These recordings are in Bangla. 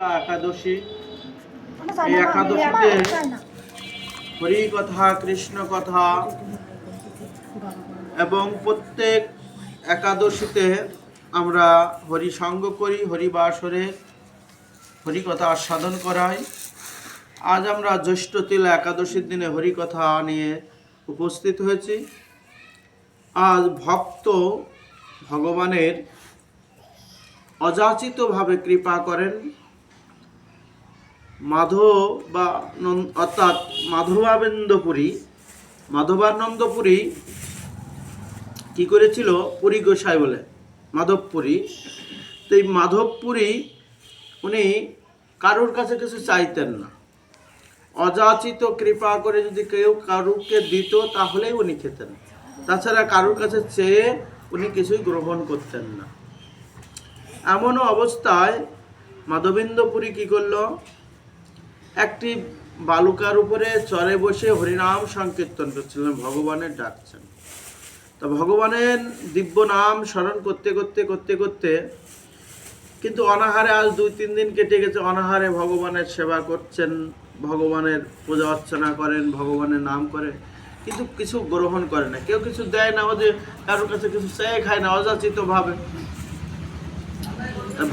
একাদশী। এই একাদশীতে হরি কথা কৃষ্ণ কথা এবং প্রত্যেক একাদশীতে আমরা হরি সঙ্গ করি হরিবাসরে হরি কথা আস্বাদন করাই। আজ আমরা জ্যৈষ্ঠ তিল একাদশীর দিনে হরি কথা নিয়ে উপস্থিত হয়েছি। আজ ভক্ত ভগবানের অযাচিতভাবে কৃপা করেন। মাধব বা অর্থাৎ মাধবানন্দপুরী। মাধবানন্দপুরী কি করেছিল? পুরী গোসাই বলে, মাধবপুরী। তো এই মাধবপুরী, উনি কারোর কাছে কিছু চাইতেন না। অযাচিত কৃপা করে যদি কেউ কারুকে দিত, তাহলেই উনি খেতেন। তাছাড়া কারোর কাছে চেয়ে উনি কিছুই গ্রহণ করতেন না। এমনও অবস্থায় মাধবেন্দ্রপুরী কি করল? একটি বালুকার উপরে চরে বসে হরিনাম সংকীর্তন করছিলেন, ভগবানের ডাকছেন। তা ভগবানের দিব্য নাম স্মরণ করতে করতে করতে করতে কিন্তু অনাহারে আজ দুই, তিন দিন কেটে গেছে, অনাহারে ভগবানের সেবা করছেন, ভগবানের পূজা অর্চনা করেন, ভগবানের নাম করে কিন্তু কিছু গ্রহণ করে না। কেউ কিছু দেয় না ও যে কারোর কাছে কিছু চেয়ে খায় না অযাচিত ভাবে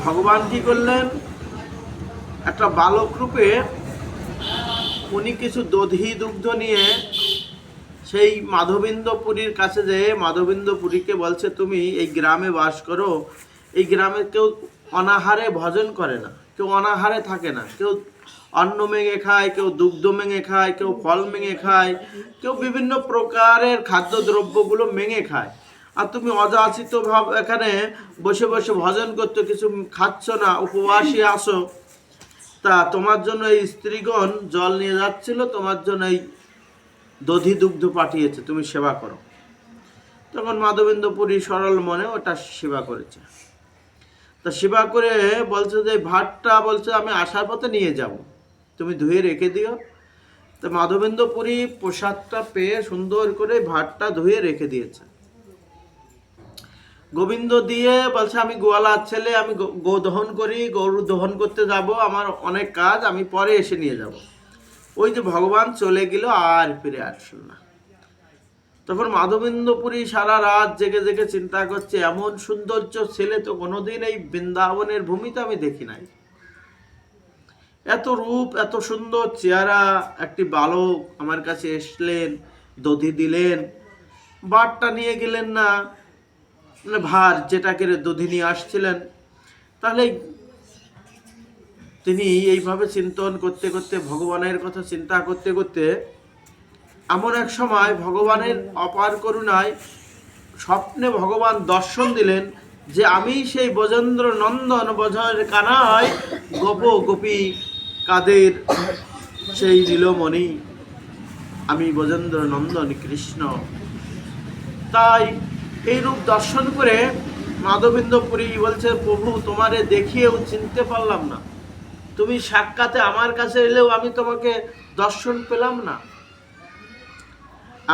ভগবান কি করলেন? একটা বালক রূপে উনি কিছু দধি দুগ্ধ নিয়ে সেই মাধবেন্দ্রপুরীর কাছে যেয়ে মাধবেন্দ্রপুরীকে বলছে, তুমি এই গ্রামে বাস করো। এই গ্রামে কেউ অনাহারে ভজন করে না। কেউ অনাহারে থাকে না। কেউ অন্ন মেঙে খায়, কেউ দুগ্ধ মেঙে খায়, কেউ ফল মেঙে খায়, কেউ বিভিন্ন প্রকারের খাদ্যদ্রব্যগুলো মেঙে খায়। আর তুমি অযাচিতভাবে এখানে বসে বসে ভজন করতে কিছু খাচ্ছ না, উপবাসী আসো তা তোমার জন্য এই স্ত্রীগণ জল নিয়ে যাচ্ছিল, তোমার জন্য এই দধি দুগ্ধ পাঠিয়েছে, তুমি সেবা করো। তখন মাধবেন্দ্রপুরী সরল মনে ওটা সেবা করেছে। তা সেবা করে বলছে যে, ভাতটা বলছে, আমি আসার পথে নিয়ে যাব। তুমি ধুয়ে রেখে দিও। তো মাধবেন্দ্রপুরী প্রসাদটা পেয়ে সুন্দর করে ভাতটা ধুয়ে রেখে দিয়েছে। গোবিন্দ দিয়ে বলছে, আমি গোয়ালার ছেলে, আমি গো- দহন করি, গরু দহন করতে যাব, আমার অনেক কাজ, আমি পরে এসে নিয়ে যাব। ওই যে ভগবান চলে গেল, আর ফিরে আসল না। তখন মাধবেন্দ্রপুরী সারা রাত জেগে জেগে চিন্তা করছে, এমন সৌন্দর্য ছেলে তো কোনোদিন এই বৃন্দাবনের ভূমিতে আমি দেখি নাই। এত রূপ, এত সুন্দর চেহারা, একটি বালক আমার কাছে এসলেন, দধি দিলেন বারটা নিয়ে গেলেন না ভার যেটাকে দধি নিয়ে আসছিলেন, তাহলে তিনি এইভাবে চিন্তন করতে করতে, ভগবানের কথা চিন্তা করতে করতে এমন এক সময় ভগবানের অপার করুণায় স্বপ্নে ভগবান দর্শন দিলেন যে আমি সেই বজেন্দ্র নন্দন বজর কানায় গোপ গোপী কাদের সেই নীলমণি, আমি বজেন্দ্র নন্দন কৃষ্ণ। তাই এই রূপ দর্শন করে মাধবেন্দ্র পুরী বলছে, প্রভু, তোমারে দেখিয়েও চিনতে পারলাম না। তুমি সাক্ষাতে আমার কাছে এলেও আমি তোমাকে দর্শন পেলাম না।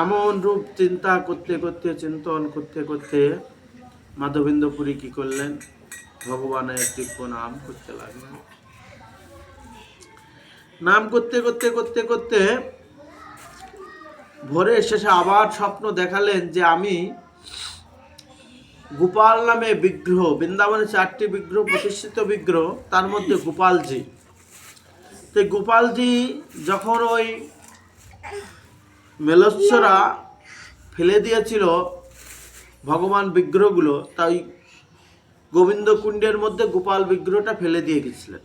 এমন রূপ চিন্তা করতে করতে, চিন্তন করতে করতে মাধবেন্দ্র পুরী কি করলেন? ভগবানের দিব্য নাম করতে লাগলেন। নাম করতে করতে করতে করতে ভোরে শেষে আবার স্বপ্ন দেখালেন যে আমি গোপাল নামে বিগ্রহ, বৃন্দাবনে চারটি বিগ্রহ, প্রতিষ্ঠিত বিগ্রহ, তার মধ্যে গোপালজি। তো গোপালজি যখন ওই মেলচ্ছরা ফেলে দিয়েছিল ভগবান বিগ্রহগুলো তাই গোবিন্দ কুণ্ডের মধ্যে গোপাল বিগ্রহটা ফেলে দিয়ে গেছিলেন।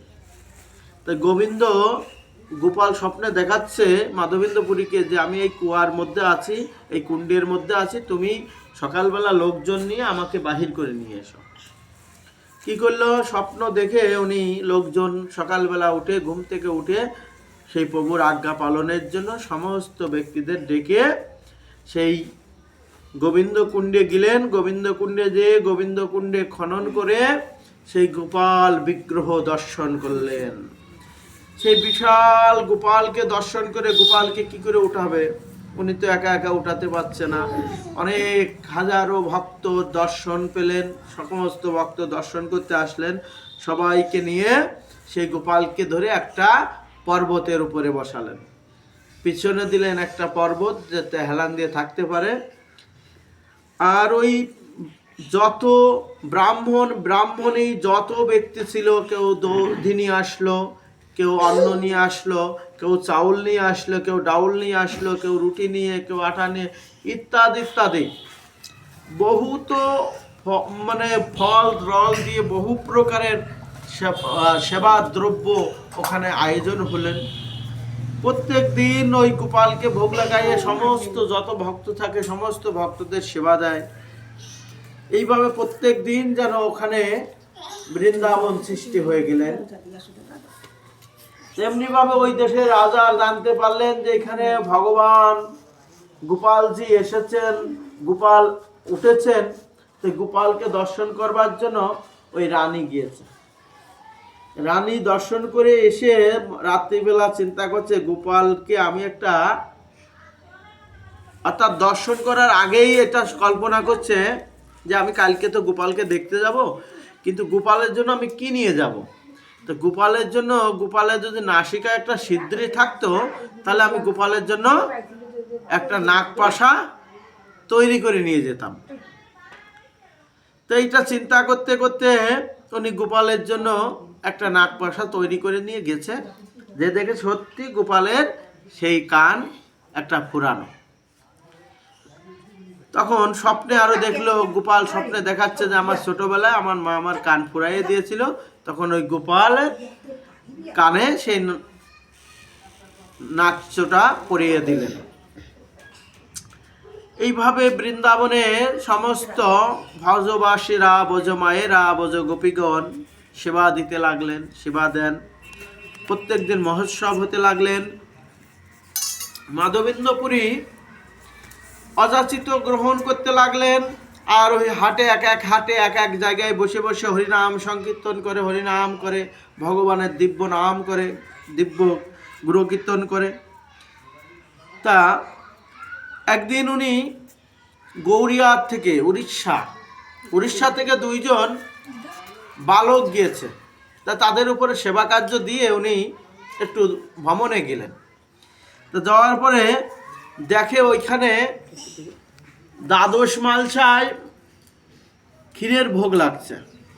তাই গোবিন্দ গোপাল স্বপ্নে দেখাচ্ছে মাধবেন্দ্রপুরীকে যে আমি এই কুয়ার মধ্যে আছি, এই কুণ্ডের মধ্যে আছি, তুমি সকালবেলা লোকজন নিয়ে আমাকে বাহির করে নিয়ে এসো। কি করল? স্বপ্ন দেখে উনি লোকজন সকালবেলা উঠে, ঘুম থেকে উঠে সেই প্রভুর আজ্ঞা পালনের জন্য সমস্ত ব্যক্তিদের ডেকে সেই গোবিন্দ কুণ্ডে গেলেন। গোবিন্দ কুণ্ডে যেয়ে গোবিন্দ কুণ্ডে খনন করে সেই গোপাল বিগ্রহ দর্শন করলেন। সেই বিশাল গোপালকে দর্শন করে গোপালকে কি করে উঠাবে? উনি তো একা একা উঠাতে পারছে না। অনেক হাজারো ভক্ত দর্শন পেলেন, সমস্ত ভক্ত দর্শন করতে আসলেন। সবাইকে নিয়ে সেই গোপালকে ধরে একটা পর্বতের উপরে বসালেন। পিছনে দিলেন একটা পর্বত যাতে হেলান দিয়ে থাকতে পারে। আর ওই যত ব্রাহ্মণ ব্রাহ্মণী যত ব্যক্তি ছিল, কেউ দধি নিয়ে আসলো কেউ অন্ন নিয়ে আসলো, কেউ চাউল নিয়ে আসলো, কেউ ডাউল নিয়ে আসলো, কেউ রুটি নিয়ে, কেউ আটা নিয়ে, ইত্যাদি ইত্যাদি। বহু তো মানে ফল রল দিয়ে বহু প্রকারের সেব- দ্রব্য ওখানে আয়োজন হলেন। প্রত্যেক দিন ওই গোপালকে ভোগ লাগাইয়ে সমস্ত যত ভক্ত থাকে, সমস্ত ভক্তদের সেবা দেয়। এইভাবে প্রত্যেক দিন যেন ওখানে বৃন্দাবন সৃষ্টি হয়ে গেলেন। তেমনি ভাবে ওই দেশের রাজা জানতে পারলেন যে এখানে ভগবান গোপালজি এসেছেন, গোপাল উঠেছেন। তো গোপালকে দর্শন করবার জন্য ওই রানী গিয়েছে রানী দর্শন করে এসে রাত্রিবেলা চিন্তা করছে, গোপালকে আমি একটা অর্থাৎ দর্শন করার আগেই এটা কল্পনা করছে যে আমি কালকে তো গোপালকে দেখতে যাব, কিন্তু গোপালের জন্য আমি কি নিয়ে যাব? তো গোপালের জন্য গোপালের যদি নাসিকা একটা সিদ্ধি থাকতো, তাহলে আমি গোপালের জন্য একটা নাক পাশা তৈরি করে নিয়ে যেতাম। তো এইটা চিন্তা করতে করতে উনি গোপালের জন্য একটা নাক পাশা তৈরি করে নিয়ে গেছে। যে দেখে সত্যি গোপালের সেই কান একটা ফুরানো। তখন স্বপ্নে আরও দেখল, গোপাল স্বপ্নে দেখাচ্ছে যে আমার ছোটবেলায় আমার মা আমার কান ফুরাইয়ে দিয়েছিল। তখন ওই গোপালের কানে সেই নাচটা পরিয়ে দিলেন। এইভাবে বৃন্দাবনে সমস্ত ভজবাসীরা বজ মায়েরা বজ গোপীগণ সেবা দিতে লাগলেন, সেবা দেন। প্রত্যেক দিন মহোৎসব হতে লাগলেন। মাধবেন্দ্রপুরী অযাচিত গ্রহণ করতে লাগলেন। আর ওই হাটে এক এক হাটে এক এক জায়গায় বসে বসে হরিনাম সংকীর্তন করে, হরিনাম করে, ভগবানের দিব্য নাম করে, দিব্য গুরুকীর্তন করে। তা একদিন উনি গৌরিয়ার থেকে উড়িষ্যা উড়িষ্যা থেকে দুইজন বালক গিয়েছে। তা তাদের উপরে সেবা কার্য দিয়ে উনি একটু ভ্রমণে গেলেন। তো যাওয়ার পরে দেখে ওইখানে দ্বাদশ মালসায় ক্ষীরের ভোগ লাগছে।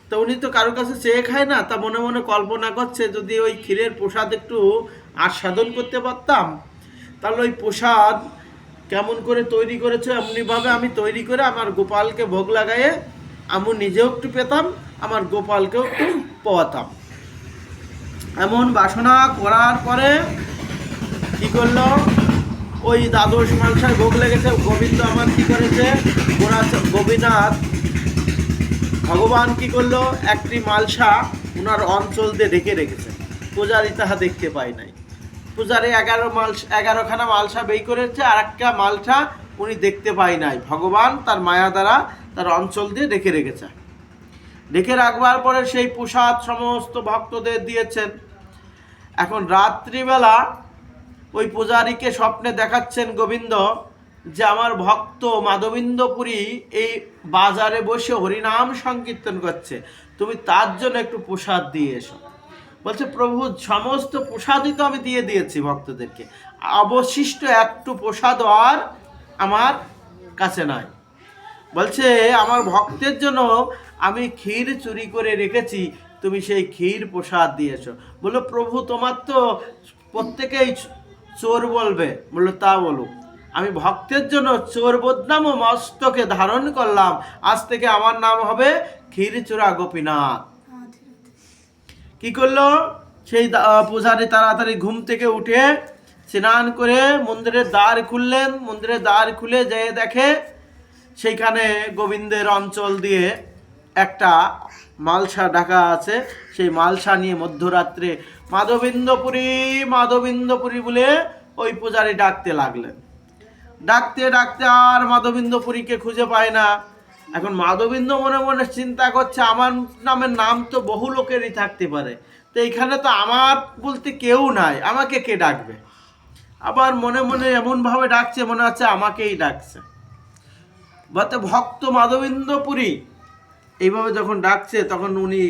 তো উনি তো কারোর কাছে চেয়ে খায় না, তা মনে মনে কল্পনা করছে যদি ওই ক্ষীরের প্রসাদ একটু আস্বাদন করতে পারতাম, তাহলে ওই প্রসাদ কেমন করে তৈরি করেছে, এমনিভাবে আমি তৈরি করে আমার গোপালকে ভোগ লাগাইয়ে আমি নিজেও একটু পেতাম, আমার গোপালকেও একটু পাওয়াতাম এমন বাসনা করার পরে কি করল? ওই দ্বাদশ মালসায় ভোগ লেগেছে, গোবিন্দ আমার কি করেছে? গোরা- গোপীনাথ ভগবান কি করল? একটি মালসা ওনার অঞ্চল দিয়ে ঢেকে রেখেছে। পূজারি তাহা দেখতে পায় নাই। পূজারি এগারো মালসা এগারোখানা মালসা বেই করেছে আর একটা মালসা উনি দেখতে পাই নাই। ভগবান তার মায়া দ্বারা তার অঞ্চল দিয়ে রেখে রেখেছে। রেখে রাখবার পরে সেই প্রসাদ সমস্ত ভক্তদের দিয়েছেন। এখন রাত্রিবেলা ওই পূজারীকে স্বপ্নে দেখাচ্ছেন গোবিন্দ যে আমার ভক্ত মাধবিন্দপুরী এই বাজারে বসে হরিনাম সংকীর্তন করছে। তুমি তার জন্য একটু প্রসাদ দিয়ে এসো। বলছে, প্রভু, সমস্ত প্রসাদই তো আমি দিয়ে দিয়েছি ভক্তদেরকে। অবশিষ্ট একটু প্রসাদ আর আমার কাছে নয় বলছে, আমার ভক্তের জন্য আমি ক্ষীর চুরি করে রেখেছি। তুমি সেই ক্ষীর প্রসাদ দিয়েছ বলল, প্রভু, তোমার তো প্রত্যেকেই চোর বলবে। বলল, তা বলুক আমি ভক্তের জন্য চোর বদনাম ও মস্তকে ধারণ করলাম। আজ থেকে আমার নাম হবে ক্ষীরচূড়া গোপীনাথ। কি করল? সেই পূজারি তাড়াতাড়ি ঘুম থেকে উঠে স্নান করে মন্দিরের দ্বার খুললেন। মন্দিরের দ্বার খুলে যেয়ে দেখে সেইখানে গোবিন্দের অঞ্চল দিয়ে একটা মালসা ঢাকা আছে। সেই মালসা নিয়ে মধ্যরাত্রে মাধবিন্দপুরী মাধবিন্দপুরী বলে ওই পূজারি ডাকতে লাগলেন। ডাকতে ডাকতে আর মাধবিন্দপুরীকে খুঁজে পায় না। এখন মাধবিন্দ মনে মনে চিন্তা করছে, আমার নামের নাম তো বহু লোকেরই থাকতে পারে। তো এইখানে তো আমার বলতে কেউ নাই, আমাকে কে ডাকবে? আবার মনে মনে এমনভাবে ডাকছে, মনে হচ্ছে আমাকেই ডাকছে। বলতে ভক্ত মাধবিন্দপুরী এইভাবে যখন ডাকছে, তখন উনি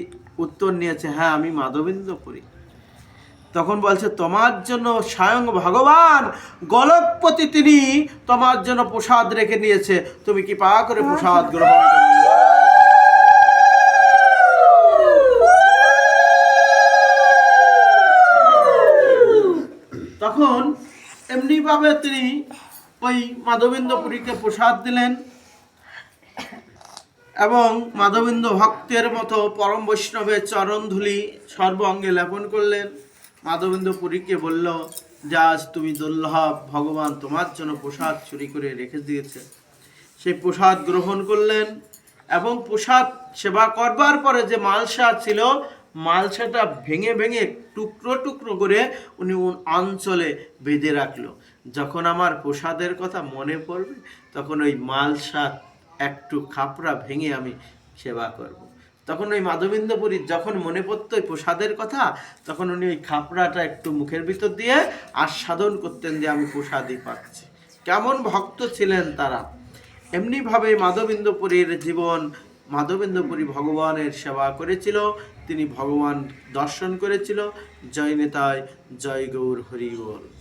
উত্তর নিয়েছে হ্যাঁ আমি মাধবেন্দ্রপুরী তখন বলছে, তোমার জন্য স্বয়ং ভগবান গলকপতি তিনি তোমার জন্য প্রসাদ রেখে নিয়েছে। তুমি কি পা করে প্রসাদ গ্রহণ তখন এমনিভাবে তিনি ওই মাধবেন্দ্রপুরীকে প্রসাদ দিলেন। এবং মাধবেন্দ্র ভক্তের মতো পরম বৈষ্ণবের চরণধুলি সর্ব অঙ্গে লেপন করলেন। মাধবেন্দ্র পুরীকে বলল, যে আজ তুমি দুর্লভ, ভগবান তোমার জন্য প্রসাদ চুরি করে রেখে দিয়েছে। সেই প্রসাদ গ্রহণ করলেন এবং প্রসাদ সেবা করবার পরে যে মালসা ছিল, মালসাটা ভেঙে ভেঙে টুকরো টুকরো করে উনি অঞ্চলে বেঁধে রাখল। যখন আমার প্রসাদের কথা মনে পড়বে, তখন ওই মালসা একটু খাপড়া ভেঙে আমি সেবা করব। তখন ওই মাধবেন্দ্রপুরীর যখন মনে পড়তো ওই প্রসাদের কথা, তখন উনি ওই খাপড়াটা একটু মুখের ভিতর দিয়ে আস্বাদন করতেন যে আমি প্রসাদই পাচ্ছি। কেমন ভক্ত ছিলেন তারা। এমনিভাবে মাধবেন্দ্রপুরীর জীবন, মাধবেন্দ্রপুরী ভগবানের সেবা করেছিল, তিনি ভগবান দর্শন করেছিল। জয় নেতায় জয় গৌর হরি বল।